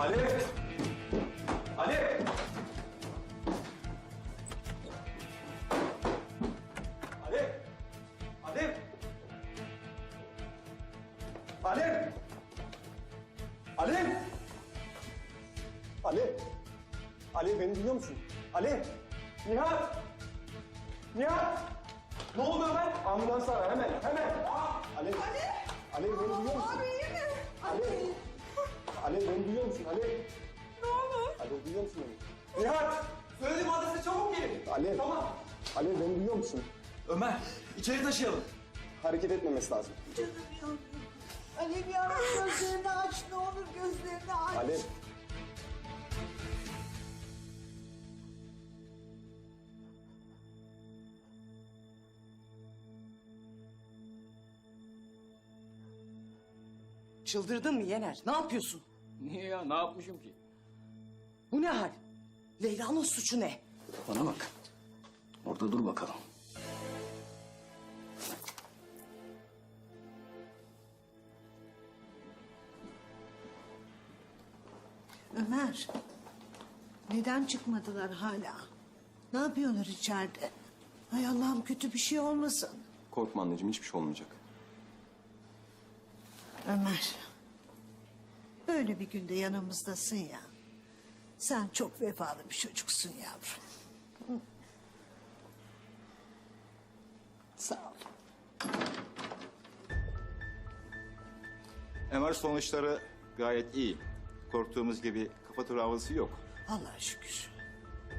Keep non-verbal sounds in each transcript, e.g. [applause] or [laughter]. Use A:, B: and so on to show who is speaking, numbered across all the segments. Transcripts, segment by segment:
A: Alev! Alev! Alev! Alev! Alev! Alev! Alev! Alev beni duyuyor musun? Alev! Nihat! Nihat! Ne oldu Ömer? Ambulans ara hemen, hemen. Alev! Alev! Alev beni duyuyor musun?
B: Abi iyi mi?
A: Alev! Alev beni duyuyor musun? Alev!
B: Ne olur.
A: Alev duyuyor musun beni? Nihat! Söyledim adrese çabuk gelin. Alev. Tamam. Alev beni duyuyor musun?
C: Ömer, içeri taşıyalım.
A: Hareket etmemesi lazım.
B: Canım yavrum. Alev yavrum gözlerini aç ne olur gözlerini aç.
A: Alev.
D: Çıldırdın mı Yener? Ne yapıyorsun? [laughs]
E: Niye ya? Ne yapmışım ki?
D: Bu ne hal? Leyla'nın suçu ne?
E: Bana bak. Orada dur bakalım.
B: Ömer. Neden çıkmadılar hala? Ne yapıyorlar içeride? Hay Allah'ım kötü bir şey olmasın.
A: Korkma anneciğim hiçbir şey olmayacak.
B: Ömer. Böyle bir günde yanımızdasın ya. Sen çok vefalı bir çocuksun yavrum. Sağ ol.
F: MR sonuçları gayet iyi. Korktuğumuz gibi kafa travması yok.
B: Allah'a şükür.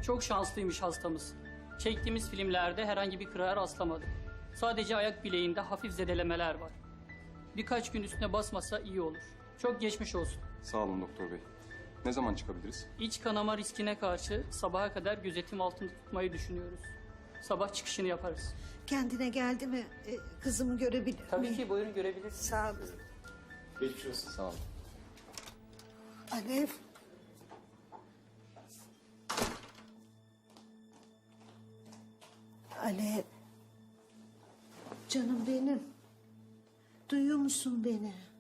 G: Çok şanslıymış hastamız. Çektiğimiz filmlerde herhangi bir kırığa rastlamadık. Sadece ayak bileğinde hafif zedelemeler var. Birkaç gün üstüne basmasa iyi olur. Çok geçmiş olsun.
A: Sağ olun doktor bey. Ne zaman çıkabiliriz?
G: İç kanama riskine karşı sabaha kadar gözetim altında tutmayı düşünüyoruz. Sabah çıkışını yaparız.
B: Kendine geldi mi e, kızımı görebilir
G: Tabii
B: miyim?
G: ki buyurun görebilirsiniz.
B: Sağ olun.
A: Geçmiş olsun. Sağ olun.
B: Alev. Alev. Canım benim. Duyuyor musun beni?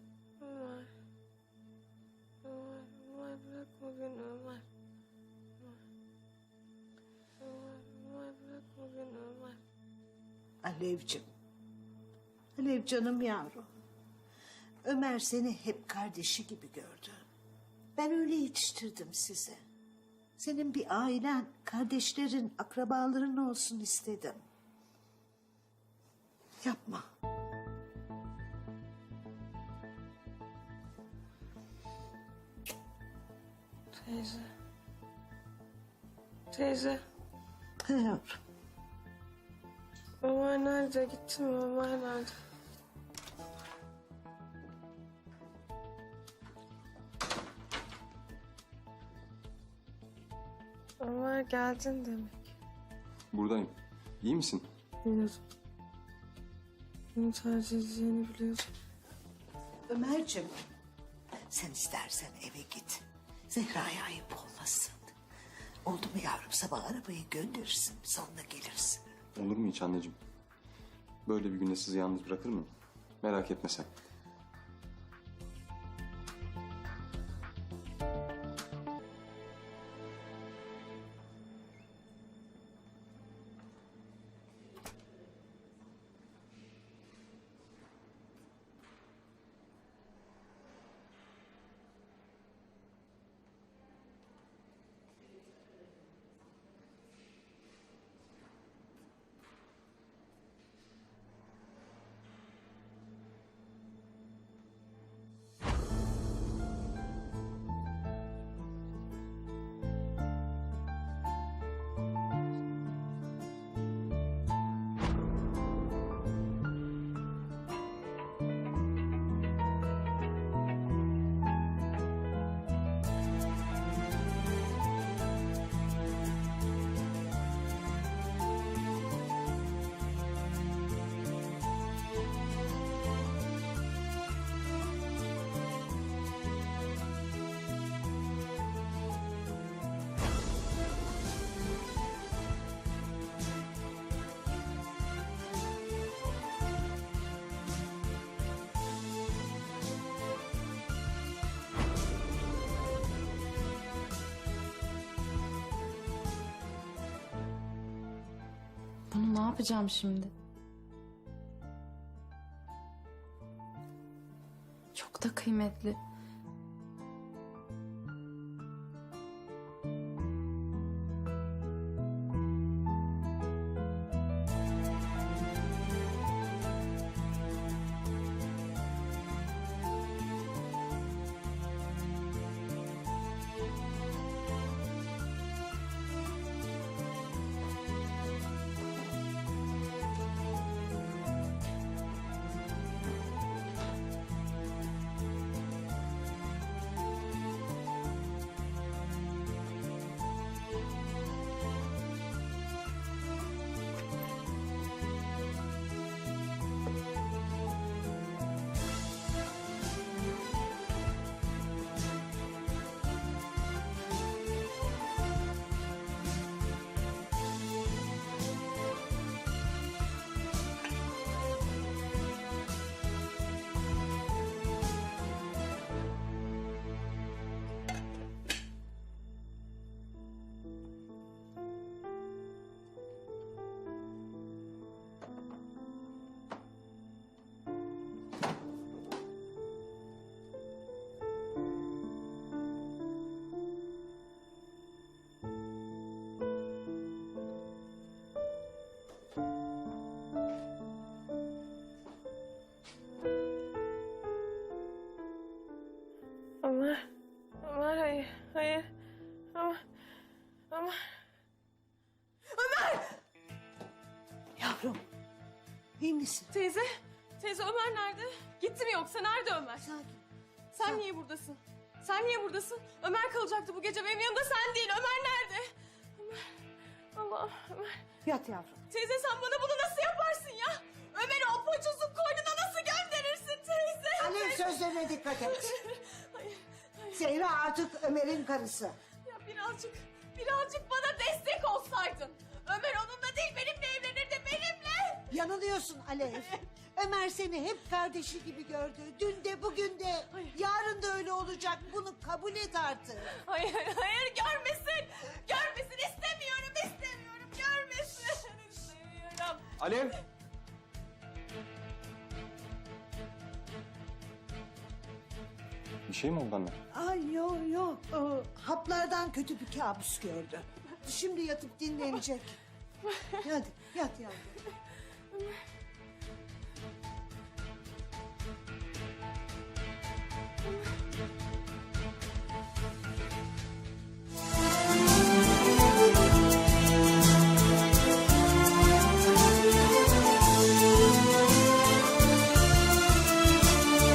B: Alevcim. Alev canım yavrum. Ömer seni hep kardeşi gibi gördü. Ben öyle yetiştirdim sizi. Senin bir ailen, kardeşlerin, akrabaların olsun istedim. Yapma.
H: Teyze. Teyze.
B: He yavrum.
H: Ömer nerede? Gitti mi? Ömer nerede? Ömer geldin demek.
A: Buradayım. İyi misin?
H: Biliyordum. Beni tercih edeceğini biliyordum.
B: Ömerciğim, sen istersen eve git. Zehra'ya ayıp olmasın. Oldu mu yavrum sabah arabayı gönderirsin sonra gelirsin.
A: Olur mu hiç anneciğim? Böyle bir günde sizi yalnız bırakır mıyım? Merak etme sen.
I: yapacağım şimdi? Çok da kıymetli.
H: Ömer. Ömer hayır. Hayır. Ömer. Ömer.
B: Yavrum. iyi misin?
H: Teyze. Teyze Ömer nerede? Gitti mi yoksa? Nerede Ömer?
B: Sakin.
H: Sen niye buradasın? Sen niye buradasın? Ömer kalacaktı bu gece benim yanımda sen değil. Ömer nerede? Allah Ömer.
B: Yat yavrum.
H: Teyze sen bana bunu nasıl yaparsın ya? Ömer'i o poçozun koynuna nasıl gönderirsin teyze?
B: Alev sözlerine dikkat et.
H: Hayır.
B: Zehra artık Ömer'in karısı.
H: Ya birazcık, birazcık bana destek olsaydın. Ömer onunla değil benimle evlenirdi benimle.
B: Yanılıyorsun Alev. Ömer seni hep kardeşi gibi gördü. Dün de bugün de. Yarın da öyle olacak. Bunu kabul et artık.
H: Hayır, hayır görmesin. Görmesin istemiyorum, istemiyorum. Görmesin. İstemiyorum.
A: Alev. Bir şey mi oldu anne?
B: Ay yok yok. Haplardan kötü bir kabus gördü. Şimdi yatıp dinlenecek. [laughs] Hadi yat yavrum.